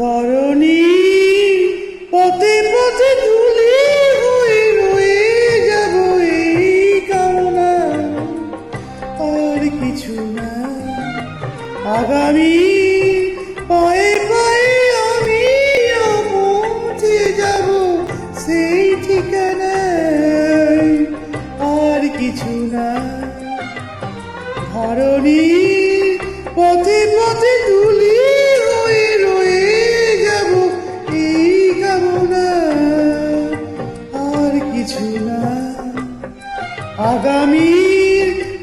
ধরণী পথে পথে হয়ে রয়ে কিছু না। আগামী পায়ে পায়ে আমি পৌঁছে যাব সেই ঠিকানায়। আর কিছু না। ধরণী পথে পথে আগামী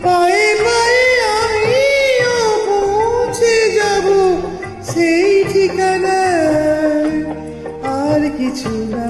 পায়ে পায়ে আমিও পৌঁছে যাব সেই ঠিকানায়। আর কিছু না।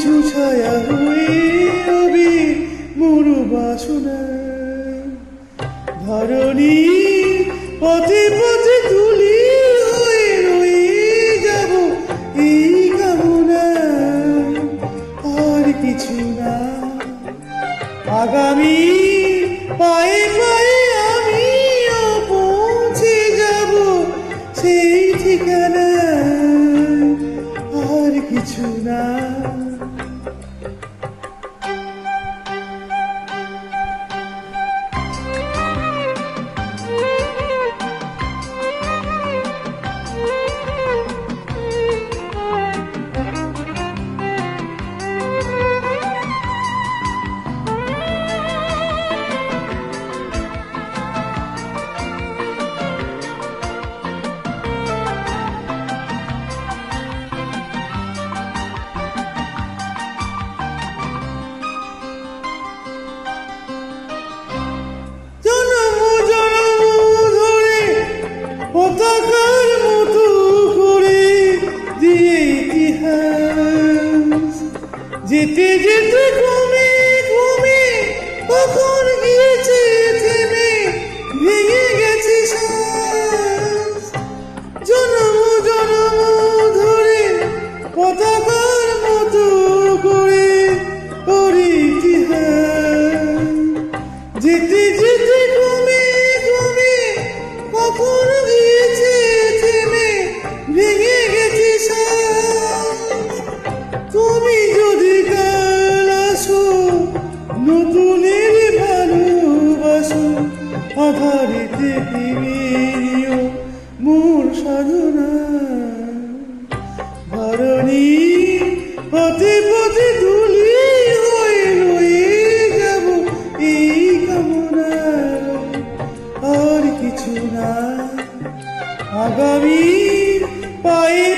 কিছু ছায়া হয়ে বাসনা পথে পথে তুলি হয়ে রয়ে যাব এই কামনা। আর কিছু না। আগামী পায়ে পায়ে ইতিহাস যেতে যেতে ক্রমে কখন মোর সাধনা। ধরণী ধুলি হয়ে এই কামনা আর কিছু না। আগামী পায়ে